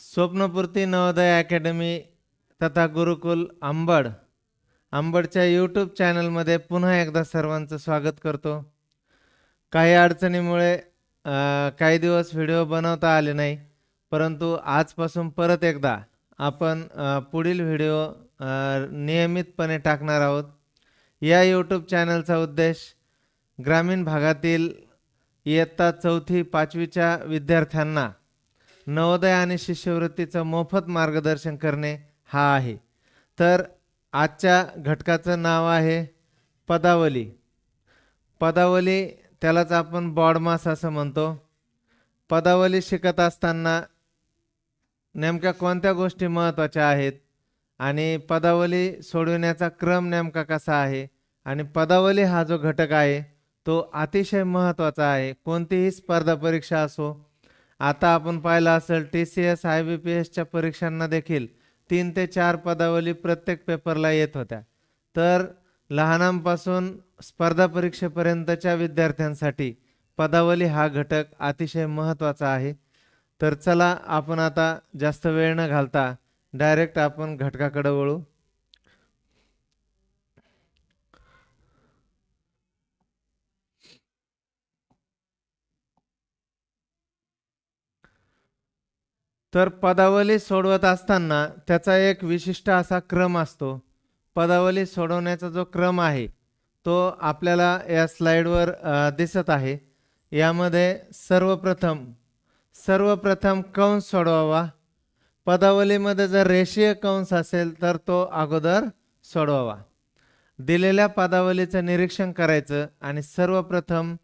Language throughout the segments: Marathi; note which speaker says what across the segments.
Speaker 1: स्वप्नपूर्ती नवोदय अकॅडमी तथा गुरुकुल आंबड आंबडच्या यूट्यूब चॅनलमध्ये पुन्हा एकदा सर्वांचं स्वागत करतो. काही अडचणीमुळे काही दिवस व्हिडिओ बनवता आले नाही परंतु आजपासून परत एकदा आपण पुढील व्हिडिओ नियमितपणे टाकणार आहोत. या यूट्यूब चॅनलचा उद्देश ग्रामीण भागातील इयत्ता चौथी पाचवीच्या विद्यार्थ्यांना नवोदय आणि शिष्यवृत्तीचं मोफत मार्गदर्शन करणे हा आहे. तर आजच्या घटकाचं नाव आहे पदावली. पदावली त्यालाच आपण बॉडमास असं म्हणतो. पदावली शिकत असताना नेमक्या कोणत्या गोष्टी महत्त्वाच्या आहेत आणि पदावली सोडविण्याचा क्रम नेमका कसा आहे आणि पदावली हा जो घटक आहे तो अतिशय महत्त्वाचा आहे. कोणतीही स्पर्धा परीक्षा असो आता आपण पाहिलं असेल T C S I B P एसच्या परीक्षांना देखील तीन ते चार पदावली प्रत्येक पेपरला येत होत्या. तर लहानांपासून स्पर्धा परीक्षेपर्यंतच्या विद्यार्थ्यांसाठी पदावली हा घटक अतिशय महत्त्वाचा आहे. तर चला आपण आता जास्त वेळ न घालता डायरेक्ट आपण घटकाकडे वळू. तर पदावली सोडवत असताना त्याचा एक विशिष्ट असा क्रम असतो. पदावली सोडवण्याचा जो क्रम आहे तो आपल्याला या स्लाईडवर दिसत आहे. यामध्ये सर्वप्रथम सर्वप्रथम कंस सोडवावा. पदावलीमध्ये जर रेषीय कंस असेल तर तो अगोदर सोडवावा. दिलेल्या पदावलीचं निरीक्षण करायचं आणि सर्वप्रथम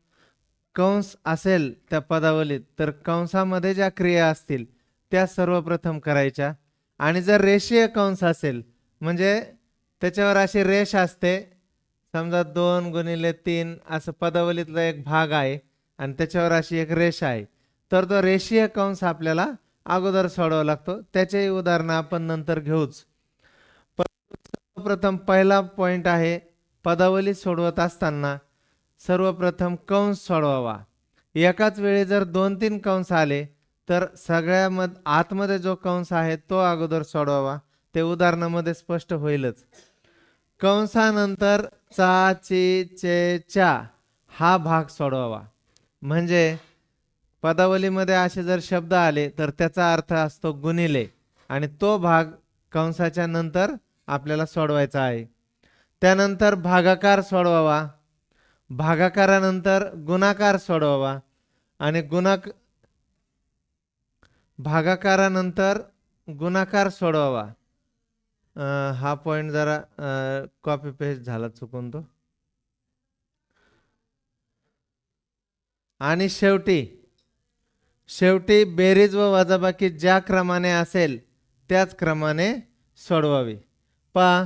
Speaker 1: कंस असेल त्या पदावलीत तर कंसामध्ये ज्या क्रिया असतील त्या सर्वप्रथम करायच्या. आणि जर रेषीय कंस असेल म्हणजे त्याच्यावर अशी रेष असते समजा दोन गुणिले तीन असं पदावलीतला एक भाग आहे आणि त्याच्यावर अशी एक रेष आहे तर तो रेषीय कंस आपल्याला अगोदर सोडावा लागतो. त्याचेही उदाहरणं आपण नंतर घेऊच. सर्वप्रथम पहिला पॉईंट आहे पदावली सोडवत असताना सर्वप्रथम कंस सोडवावा. एकाच वेळी जर दोन तीन कंस आले तर सगळ्यामध आतमध्ये जो कंस आहे तो अगोदर सोडवावा. ते उदाहरणामध्ये स्पष्ट होईलच. कंसानंतर चा ची चे चा हा भाग सोडवावा. म्हणजे पदावलीमध्ये असे जर शब्द आले तर त्याचा अर्थ असतो गुणिले. आणि तो भाग कंसाच्या नंतर आपल्याला सोडवायचा आहे. त्यानंतर भागाकार सोडवावा. भागाकारानंतर गुणाकार सोडवावा. आणि गुणाक भागाकारानंतर गुणाकार सोडवावा. हा पॉइंट जरा कॉपी पेस्ट झाला चुकून तो. आणि शेवटी शेवटी बेरीज व वजाबाकी ज्या क्रमाने असेल त्याच क्रमाने सोडवावी. पहा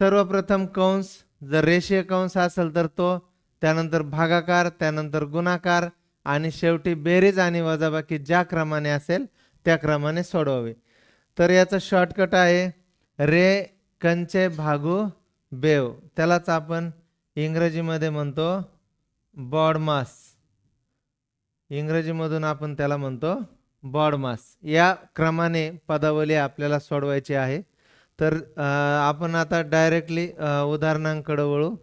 Speaker 1: सर्वप्रथम कंस जर रेषीय कंस असेल तर तो त्यानंतर भागाकार त्यानंतर गुणाकार आणि शेवटी बेरीज आणि वजाबाकी ज्या क्रमाने असेल त्या क्रमाने सोडवावे. तर याचं शॉर्टकट आहे रे कंचे भागू बेव. त्यालाच आपण इंग्रजीमध्ये म्हणतो बॉडमास. इंग्रजीमधून आपण त्याला म्हणतो बॉडमास. या क्रमाने पदावली आपल्याला सोडवायची आहे. तर आपण आता डायरेक्टली उदाहरणांकडे वळू.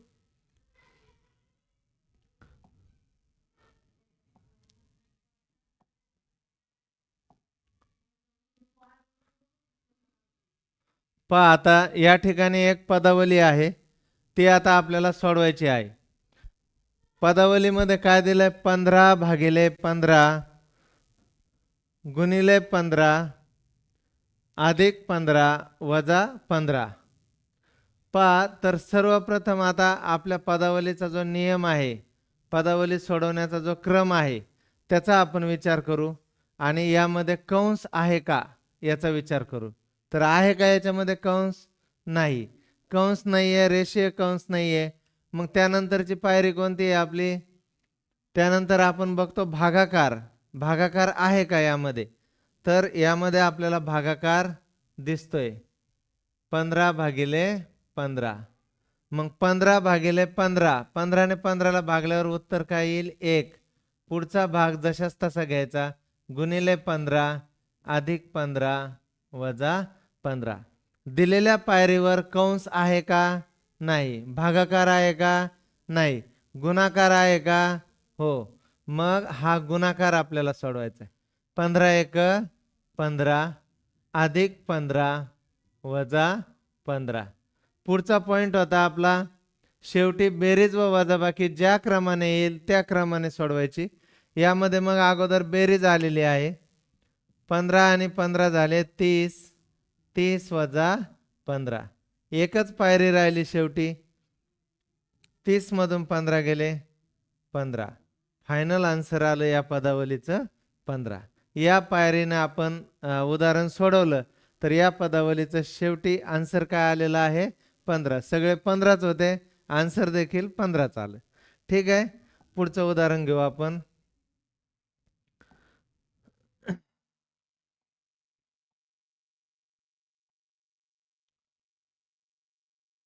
Speaker 1: पहा आता या ठिकाणी एक पदावली आहे. ती आता आपल्याला सोडवायची आहे. पदावलीमध्ये काय दिलंय? पंधरा भागिले पंधरा गुणिले पंधरा अधिक पंधरा वजा पंधरा. पहा तर सर्वप्रथम आता आपल्या पदावलीचा जो नियम आहे पदावली सोडवण्याचा जो क्रम आहे त्याचा आपण विचार करू. आणि यामध्ये कंस आहे का? याचा विचार करू. तर आहे का याच्यामध्ये कंस? नाही. कंस नाही आहे रेषीय कंस नाही आहे मग त्यानंतरची पायरी कोणती आहे आपली? त्यानंतर आपण बघतो भागाकार. भागाकार आहे का यामध्ये? तर यामध्ये आपल्याला भागाकार दिसतोय. पंधरा भागिले पंधरा. मग पंधरा भागिले पंधरा. पंधराने पंधराला भागल्यावर उत्तर काय येईल? एक. पुढचा भाग जशाच तसा घ्यायचा. गुणिले पंधरा अधिक पंधरा वजा पंधरा. दिलेल्या पायरीवर कंस आहे का? नाही. भागाकार आहे का? नाही. गुणाकार आहे का? हो. मग हा गुणाकार आपल्याला सोडवायचा आहे. पंधरा एक पंधरा अधिक पंधरा वजा पंधरा. पुढचा पॉईंट होता आपला. शेवटी बेरीज व वजाबाकी ज्या क्रमाने येईल त्या क्रमाने सोडवायची. यामध्ये मग अगोदर बेरीज आलेली आहे. पंधरा आणि पंधरा झाले तीस. तीस वजा पंधरा. एकच पायरी राहिली शेवटी. तीसमधून पंधरा गेले पंधरा. फायनल आन्सर आलं या पदावलीचं पंधरा. या पायरीनं आपण उदाहरण सोडवलं तर या पदावलीचं शेवटी आन्सर काय आलेलं आहे? पंधरा. सगळे पंधराच होते. आन्सर देखील पंधराच आलं. ठीक आहे? पुढचं उदाहरण घेऊ आपण.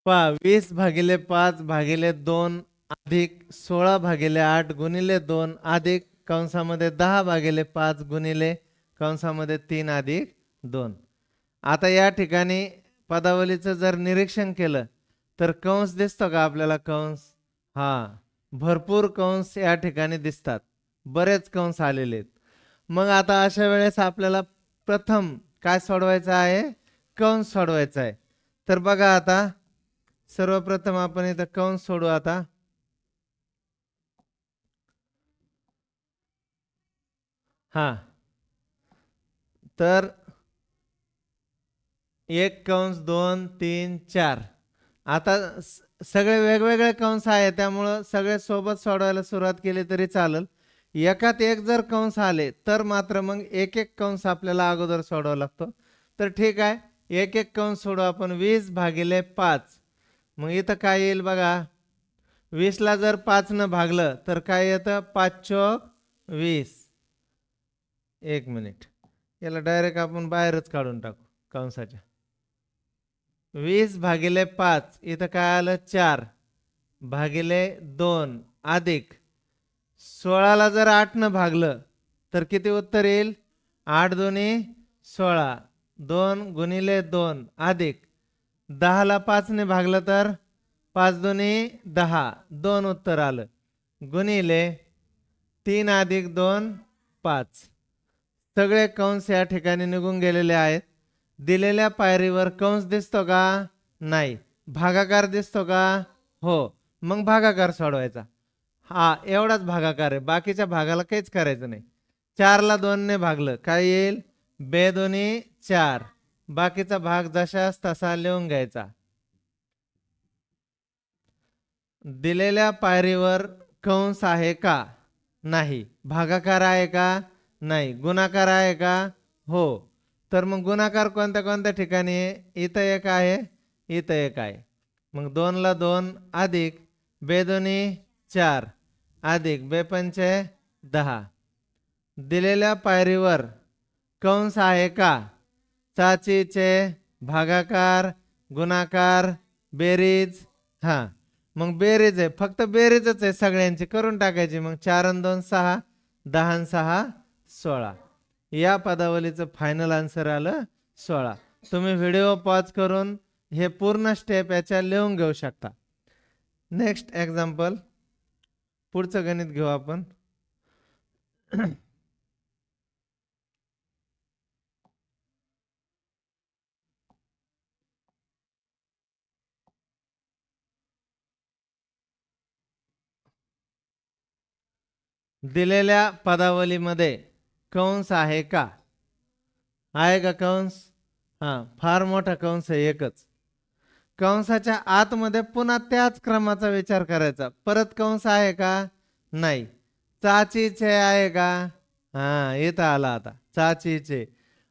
Speaker 1: पहा वीस भागिले पाच भागिले दोन अधिक सोळा भागिले आठ गुणिले दोन अधिक कंसामध्ये दहा भागिले पाच गुणिले कंसामध्ये तीन अधिक दोन. आता या ठिकाणी पदावलीचं जर निरीक्षण केलं तर कंस दिसतो का आपल्याला कंस? हा भरपूर कंस या ठिकाणी दिसतात. बरेच कंस आलेले आहेत. मग आता अशा वेळेस आपल्याला प्रथम काय सोडवायचं आहे? कंस सोडवायचा आहे. तर बघा आता सर्वप्रथम आपण इथं कंस सोडू आता? हा. तर एक कंस दोन तीन चार. आता सगळे वेगवेगळे कंस आहे त्यामुळं सगळे सोबत सोडवायला सुरुवात केली तरी चालेल. एकात एक जर कंस आले तर मात्र मग एक एक कंस आपल्याला अगोदर सोडावा लागतो. तर ठीक आहे एक एक कंस सोडू आपण वीस भागिले पाच. मग इथं काय येईल बघा. वीसला जर पाचनं भागलं तर काय येतं? पाच चौक वीस. एक मिनिट. याला डायरेक्ट आपण बाहेरच काढून टाकू कंसाच्या. वीस भागिले पाच इथं काय आलं? चार. भागिले दोन अधिक. सोळाला जर आठनं भागलं तर किती उत्तर येईल? आठ दोन्ही सोळा. दोन गुणिले दोन अधिक. दहाला पाचने भागलं तर पाच दोन्ही दहा. दोन उत्तर आलं. गुणिले तीन अधिक दोन पाच. सगळे कंस या ठिकाणी निघून गेलेले आहेत. दिलेल्या पायरीवर कंस दिसतो का? नाही. भागाकार दिसतो का? हो. मग भागाकार सोडवायचा. हा एवढाच भागाकार आहे. बाकीच्या भागाला काहीच करायचं नाही. चारला दोनने भागलं. काय येईल? बे दोन्ही चार. बाकीचा भाग जशास तसा लिहून घ्यायचा. दिलेल्या पायरीवर कंस आहे का? नाही. भागाकार आहे का? नाही. गुणाकार आहे का? हो. तर मग गुणाकार कोणत्या कोणत्या ठिकाणी आहे? इथं एक आहे इथं एक आहे. मग दोनला दोन अधिक. बेदोनी चार अधिक. बेपंचे दहा. दिलेल्या पायरीवर कंस आहे का? चाचीचे भागाकार गुणाकार बेरीज हां. मग बेरीज आहे. फक्त बेरीजच आहे सगळ्यांची. करून टाकायची. मग चार अन दोन सहा. दहा सहा सोळा. या पदावलीचं फायनल आन्सर आलं सोळा. तुम्ही व्हिडिओ पॉज करून हे पूर्ण स्टेप याच्या लिहून घेऊ शकता. नेक्स्ट एक्झाम्पल पुढचं गणित घेऊ आपण. दिलेल्या पदावलीमध्ये कंस आहे का? आहे का कंस हां फार मोठा कंस आहे एकच. कंसाच्या आतमध्ये पुन्हा त्याच क्रमाचा विचार करायचा. परत कंस आहे का? नाही. चाचीचे आहे का? हां इथं आला आता. चाचीचे.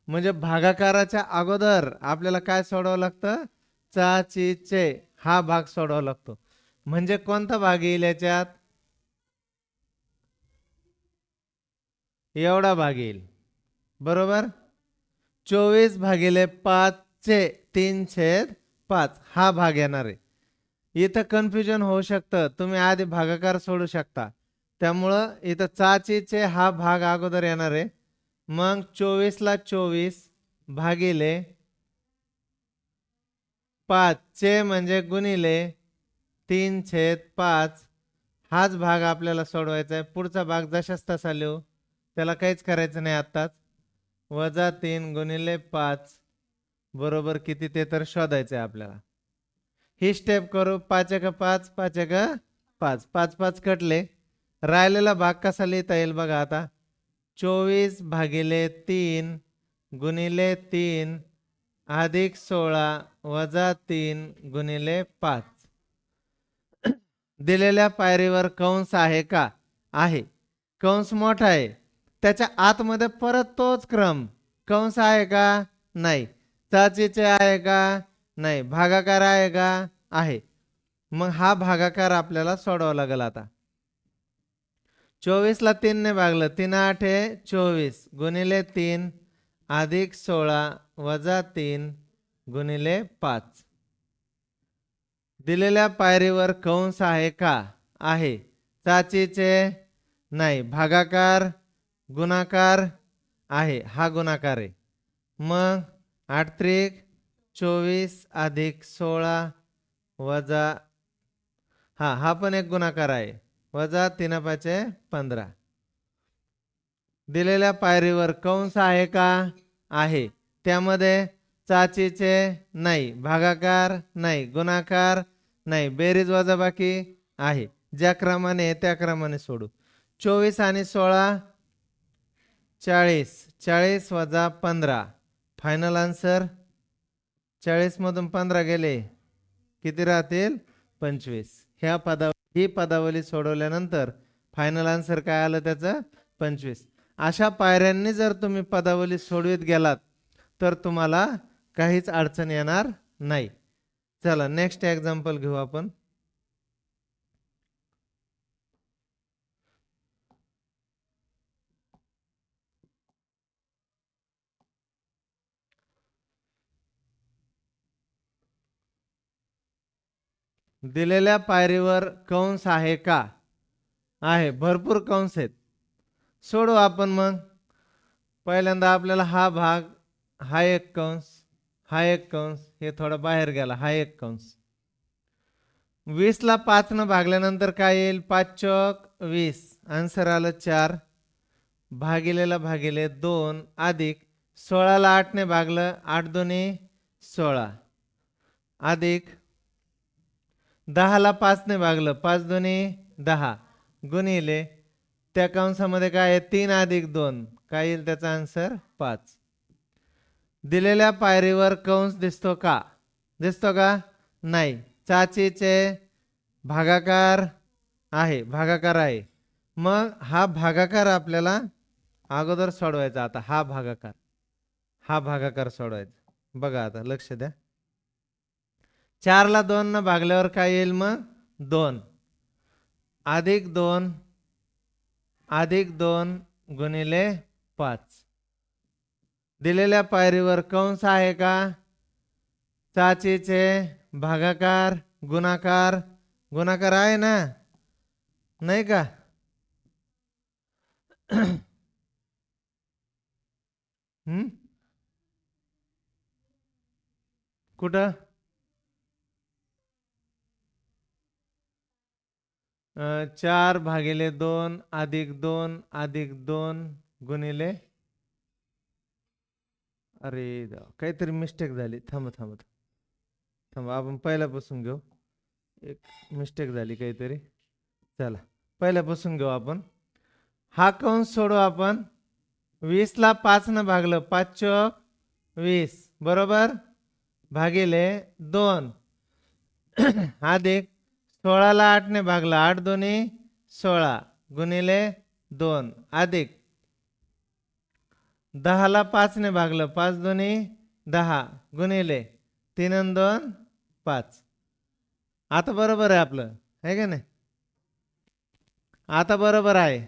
Speaker 1: म्हणजे भागाकाराच्या अगोदर आपल्याला काय सोडावं लागतं? चाचीचे. हा भाग सोडावा लागतो. म्हणजे कोणता भाग येईल याच्यात? एवढा भाग येईल बरोबर? चोवीस भागिले पाचचे तीन छेद पाच. हा भाग येणार आहे. इथं कन्फ्युजन होऊ शकतं. तुम्ही आधी भागाकार सोडू शकता. त्यामुळं इथं चाचीचे हा भाग अगोदर येणार आहे. मग चोवीसला चोवीस भागिले पाच चे म्हणजे गुणिले तीन छेद पाच. हाच भाग आपल्याला सोडवायचा आहे. पुढचा भाग जशाच तसा लिहू. त्याला काहीच करायचं नाही आत्ताच. वजा तीन गुणिले पाच बरोबर किती ते तर शोधायचं आहे आपल्याला. ही स्टेप करू पाच एक पाच पाच एक पाच. पाच पाच कटले. राहिलेला भाग कसा लिहिता येईल बघा आता. चोवीस भागिले तीन गुणिले तीन अधिक सोळा वजा तीन गुणिले पाच. दिलेल्या पायरीवर कंस आहे का? आहे. कंस मोठा आहे. त्याच्या आतमध्ये परत तोच क्रम. कंस आहे का? नाही. चाचीचे आहे का? नाही. भागाकार आहे का? आहे. मग हा भागाकार आपल्याला सोडवावा लागेल आता. चोवीसला तीनने भागलं. तीन आठ हे चोवीस. गुणिले तीन. अधिक सोळा वजा तीन. गुणिले पाच. दिलेल्या पायरीवर कंस आहे का? आहे. चाचीचे? नाही. भागाकार? गुणाकार आहे. हा गुणाकार आहे. मग आठ त्रिक चोवीस अधिक सोळा वजा हा हा पण एक गुणाकार आहे. वजा तीन पाचे पंधरा. दिलेल्या पायरीवर कंस आहे का? आहे. त्यामध्ये चाचीचे नाही भागाकार नाही गुणाकार नाही बेरीज वजाबाकी आहे. ज्या क्रमाने त्या क्रमाने सोडू. चोवीस आणि सोळा चाळीस चाळीस वजा पंधरा. फायनल आन्सर चाळीसमधून पंधरा गेले. किती राहतील? पंचवीस. ह्या पदा ही पदावली सोडवल्यानंतर फायनल आन्सर काय आलं त्याचं? पंचवीस. अशा पायऱ्यांनी जर तुम्ही पदावली सोडवीत गेलात तर तुम्हाला काहीच अडचण येणार नाही. चला नेक्स्ट एक्झाम्पल घेऊ आपण. दिलेल्या पायरीवर कंस आहे का? आहे. भरपूर कंस आहेत. सोडू आपण मग. पहिल्यांदा आपल्याला हा भाग हा एक कंस हा एक कंस हे थोडं बाहेर गेला. हा एक कंस. वीसला पाचनं भागल्यानंतर काय येईल? पाच चौक वीस. आन्सर आलं चार. भागिलेला भागिले दोन अधिक सोळाला आठने भागलं आठ दोन्ही सोळा. अधिक दहाला पाचने भागलं. पाच दोन्ही दहा. गुणिले त्या कंसामध्ये काय आहे? तीन अधिक दोन. काय येईल त्याचा आन्सर? पाच. दिलेल्या पायरीवर कंस दिसतो का? दिसतो का? नाही. चाचीचे भागाकार आहे. भागाकार आहे. मग हा भागाकार आपल्याला अगोदर सोडवायचा. आता हा भागाकार. हा भागाकार सोडवायचा. बघा आता लक्ष द्या. चारला दोन न भागल्यावर काय येईल मग? दोन. अधिक दोन अधिक दोन गुणिले पाच. दिलेल्या पायरीवर कंस आहे का? चाचीचे भागाकार गुणाकार गुणाकार आहे ना? नाही का? कुठं? चार भागिले दोन अधिक दोन अधिक दोन गुणिले? अरे काहीतरी मिस्टेक झाली. थांब थांब थांब. आपण पहिल्यापासून घेऊ. एक मिस्टेक झाली काहीतरी. चला पहिल्यापासून घेऊ आपण. हा कंस सोडू आपण. वीसला पाचनं भागलं पाच चौक वीस. बरोबर? भागिले दोन. अधिक सोळाला आठने भागला. आठ दोन्ही सोळा. गुणिले दोन. अधिक. दहाला पाचने भागलं. पाच दोन्ही दहा. गुणिले तीन आणि दोन पाच. आता बरोबर आहे आपलं. आहे का नाही? आता बरोबर आहे.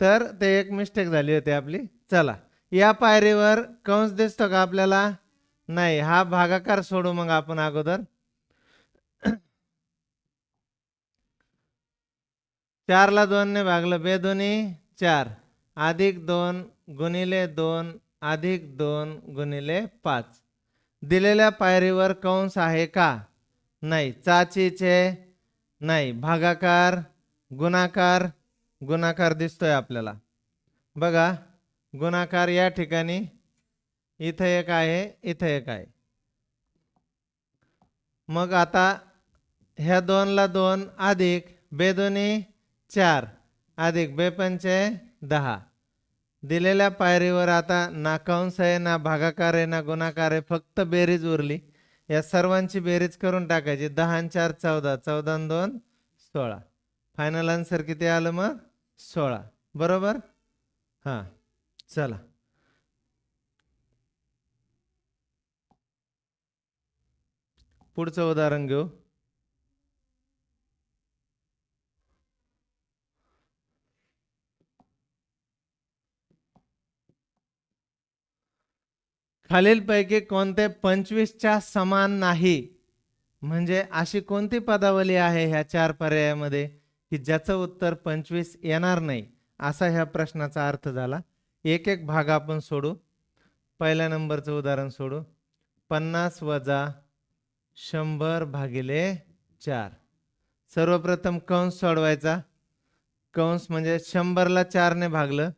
Speaker 1: तर ते एक मिस्टेक झाली होती आपली. चला. या पायरीवर कंस दिसतो का आपल्याला? नाही. हा भागाकार सोडू मग आपण अगोदर. चारला दोनने भागलं बेदोनी चार. अधिक दोन गुणिले दोन अधिक दोन गुणिले पाच. दिलेल्या पायरीवर कंस आहे का? नाही. चाचीचे नाही. भागाकार गुणाकार गुणाकार दिसतोय आपल्याला. बघा गुणाकार या ठिकाणी इथं एक आहे इथं एक आहे. मग आता ह्या दोनला दोन अधिक बेदोनी चार. अधिक बेपंचे दहा. दिलेल्या पायरीवर आता ना कंस आहे ना भागाकार आहे ना गुणाकार आहे फक्त बेरीज उरली. या सर्वांची बेरीज करून टाकायची. दहा चार चौदा. चौदा दोन सोळा. फायनल आन्सर किती आलं मग? सोळा. बरोबर? हां. चला. पुढचं उदाहरण घेऊ. खालीलपैकी कोणते पंचवीसच्या समान नाही? म्हणजे अशी कोणती पदावली आहे ह्या चार पर्यायामध्ये की ज्याचं उत्तर पंचवीस येणार नाही? असा ह्या प्रश्नाचा अर्थ झाला. एक एक भाग आपण सोडू. पहिल्या नंबरचं उदाहरण सोडू. पन्नास वजा शंभर भागिले चार. सर्वप्रथम कंस सोडवायचा. कंस म्हणजे शंभरला चारने भागलं.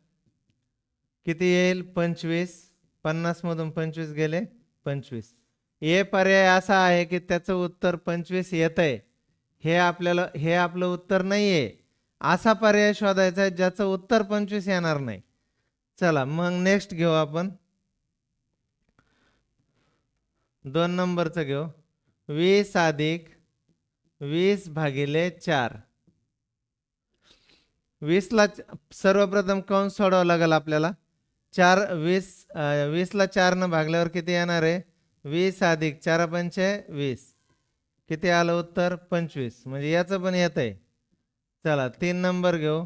Speaker 1: किती येईल? पंचवीस. पन्नासमधून पंचवीस गेले पंचवीस. हे पर्याय असा आहे की त्याचं उत्तर पंचवीस येत आहे हे आपल्याला हे आपलं उत्तर नाही आहे असा पर्याय शोधायचा आहे ज्याचं उत्तर पंचवीस येणार नाही. चला मग नेक्स्ट घेऊ आपण. दोन नंबरचं घेऊ. वीस अधिक वीस भागिले चार. वीसला सर्वप्रथम कंस सोडावं लागेल आपल्याला? चार वीस वीसला चारनं भागल्यावर किती येणार आहे? वीस अधिक चार पंचे वीस. किती आलं उत्तर? पंचवीस. म्हणजे याचं पण येत आहे. चला तीन नंबर घेऊ.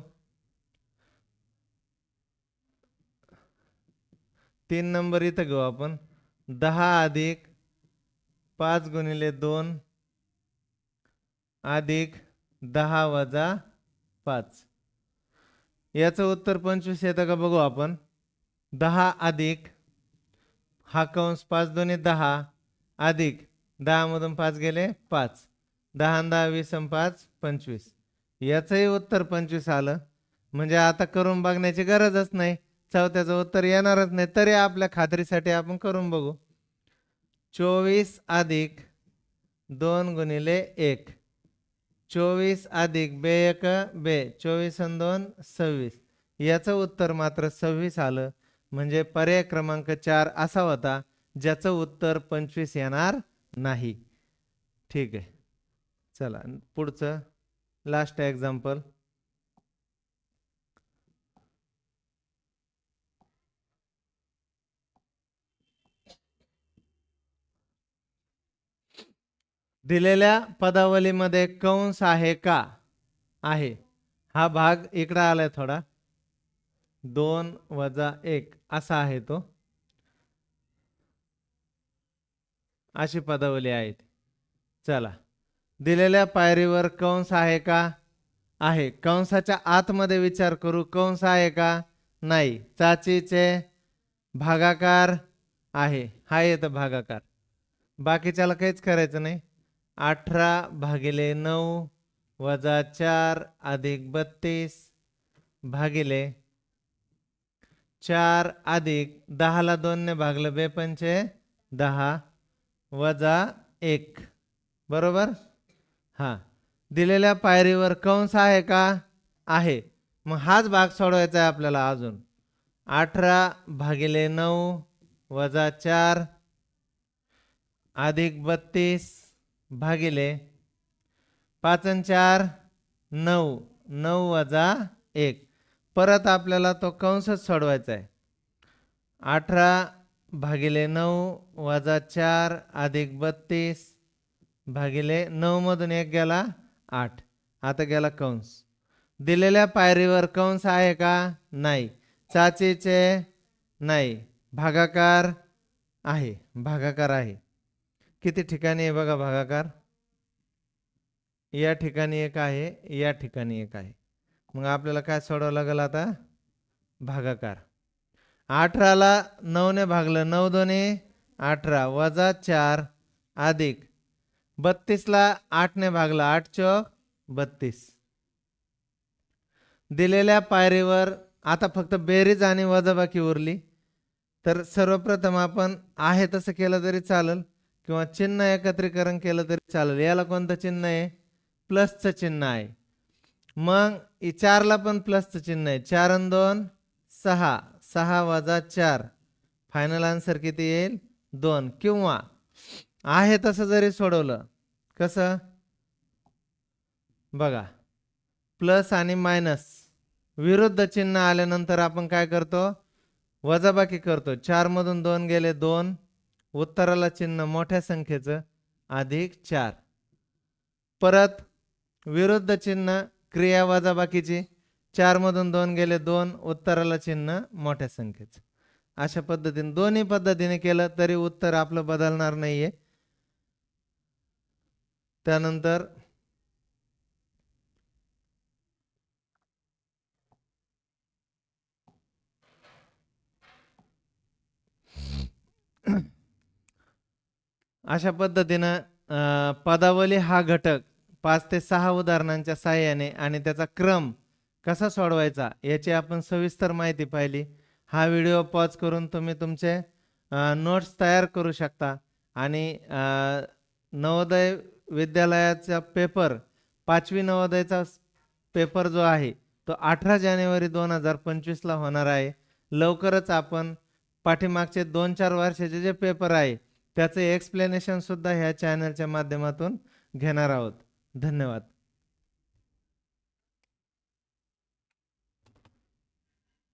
Speaker 1: तीन नंबर इथं घेऊ आपण. दहा अधिक पाच गुणिले दोन अधिक दहा वजा पाच. याचं उत्तर पंचवीस येतं का बघू आपण? दहा अधिक हा कंस पाच दोन्ही दहा अधिक दहामधून पाच गेले पाच. दहा दहा वीस आणि पाच पंचवीस. याचंही उत्तर पंचवीस आलं. म्हणजे आता करून बघण्याची गरजच नाही. चौथ्याचं उत्तर येणारच नाही. तरी आपल्या खात्रीसाठी आपण करून बघू. चोवीस अधिक दोन गुणिले एक. चोवीस अधिक बे एक बे. चोवीस आणि दोन सव्वीस. याचं उत्तर मात्र सव्वीस आलं. म्हणजे पर्याय क्रमांक चार असा होता ज्याचं उत्तर पंचवीस येणार नाही. ठीक आहे. चला पुढचं लास्ट एक्झाम्पल दिलेल्या पदावलीमध्ये कंस आहे का? आहे. हा भाग इकडं आलाय थोडा. दोन वजा एक असा आहे तो. अशी पदावली आहेत. चला. दिलेल्या पायरीवर कंस आहे का? आहे. कंसाच्या आतमध्ये विचार करू. कंस आहे का? नाही. चाचीचे भागाकार आहे. हा येतं भागाकार. बाकीच्याला काहीच करायचं नाही. अठरा भागिले नऊ वजा चार अधिक बत्तीस भागिले चार अधिक दहाला दोनने भागलं बेपंचे दहा वजा एक. बरोबर? हां. दिलेल्या पायरीवर कंस आहे का? आहे. मग हाच भाग सोडवायचा आहे आपल्याला अजून. अठरा भागिले नऊ वजा चार अधिक बत्तीस भागिले पाच चार नऊ. नऊ वजा एक. परत आपल्याला तो कंसच सोडवायचा आहे. अठरा भागिले नऊ वजा चार अधिक बत्तीस भागिले नऊमधून एक गेला आठ. आता गेला कंस. दिलेल्या पायरीवर कंस आहे का? नाही. चाचीचे नाही. भागाकार आहे. भागाकार आहे. किती ठिकाणी आहे बघा भागाकार? या ठिकाणी एक आहे या ठिकाणी एक आहे. मग आपल्याला काय सोडावं लागेल आता? भागाकार. अठराला नऊने भागलं. नऊ दोने अठरा. वजा चार अधिक. बत्तीसला आठने भागलं. आठ चौक बत्तीस. दिलेल्या पायरीवर आता फक्त बेरीज आणि वजाबाकी उरली. तर सर्वप्रथम आपण आहे तसं केलं तरी चालेल किंवा चिन्ह एकत्रीकरण केलं तरी चालेल. याला कोणतं चिन्ह आहे? प्लसचं चिन्ह आहे. मग चारला पण प्लसचं चिन्ह आहे. चार आणि दोन सहा सहा वजा चार फायनल आन्सर किती येईल दोन किंवा आहे तसं जरी सोडवलं कसं? बघा. प्लस आणि मायनस. विरुद्ध चिन्ह आल्यानंतर आपण काय करतो? वजाबाकी करतो. चारमधून दोन गेले दोन. उत्तराला चिन्ह मोठ्या संख्येचं अधिक चार. परत विरुद्ध चिन्ह क्रिया वजाबाकीची चार मधून दोन गेले दोन उत्तराला चिन्ह मोठ्या संख्येचं. अशा पद्धतीने दोन्ही पद्धतीने केलं तरी उत्तर आपलं बदलणार नाहीये. त्यानंतर अशा पद्धतीनं अं, पदावली हा घटक पाच ते सहा उदाहरणांच्या सहाय्याने आणि त्याचा क्रम कसा सोडवायचा याची आपण सविस्तर माहिती पाहिली. हा व्हिडिओ पॉज करून तुम्ही तुमचे नोट्स तयार करू शकता आणि नवोदय विद्यालयाचा पेपर पाचवी नवोदयचा पेपर जो आहे तो अठरा जानेवारी दोन हजार पंचवीसला होणार आहे. लवकरच आपण पाठीमागचे दोन चार वर्षाचे जे पेपर आहे त्याचे एक्सप्लेनेशनसुद्धा ह्या चॅनलच्या माध्यमातून घेणार आहोत. धन्यवाद.